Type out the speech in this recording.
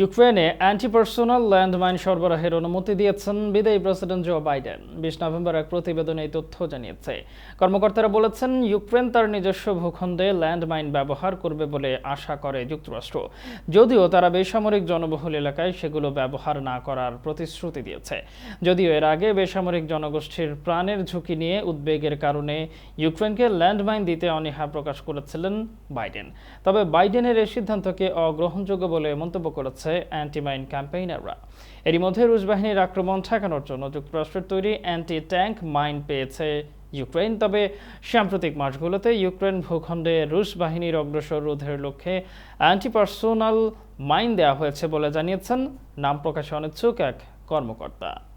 ইউক্রেনে anti personal landmine সরবরাহের অনুমতি দিয়েছেন বিদায়ী প্রেসিডেন্ট জো বাইডেন। বিশ নভেম্বর এক প্রতিবেদনে এই তথ্য জানিয়েছে। কর্মকর্তারা বলেছেন, ইউক্রেন তার নিজস্ব ভূখণ্ডে ল্যান্ডমাইন ব্যবহার করবে বলে আশা করে যুক্তরাষ্ট্র। যদিও তারা বেসামরিক জনবহুল এলাকায় সেগুলো ব্যবহার না করার প্রতিশ্রুতি দিয়েছে। যদিও এর আগে বেসামরিক জনগোষ্ঠীর প্রাণের ঝুঁকি নিয়ে উদ্বেগের কারণে ইউক্রেনকে ল্যান্ডমাইন দিতে অনীহা প্রকাশ করেছিলেন বাইডেন। তবে বাইডেনের এই সিদ্ধান্তকে অগ্রহণযোগ্য বলে মন্তব্য করেছে অ্যান্টিমাইন ক্যাম্পেইনাররা। এরই মধ্যে রুশ বাহিনীর আক্রমণ ঠেকানোর জন্য যুক্তরাষ্ট্রের তৈরি অ্যান্টি ট্যাঙ্ক মাইন পেয়েছে ইউক্রেন তবে সাম্প্রতিক মাসগুলোতে ইউক্রেন ভূখণ্ডে রুশ বাহিনীর অগ্রসর রোধের লক্ষ্যে অ্যান্টি পার্সোনাল মাইন দেওয়া হয়েছে বলে জানিয়েছেন। নাম প্রকাশে অনিচ্ছুক এক কর্মকর্তা।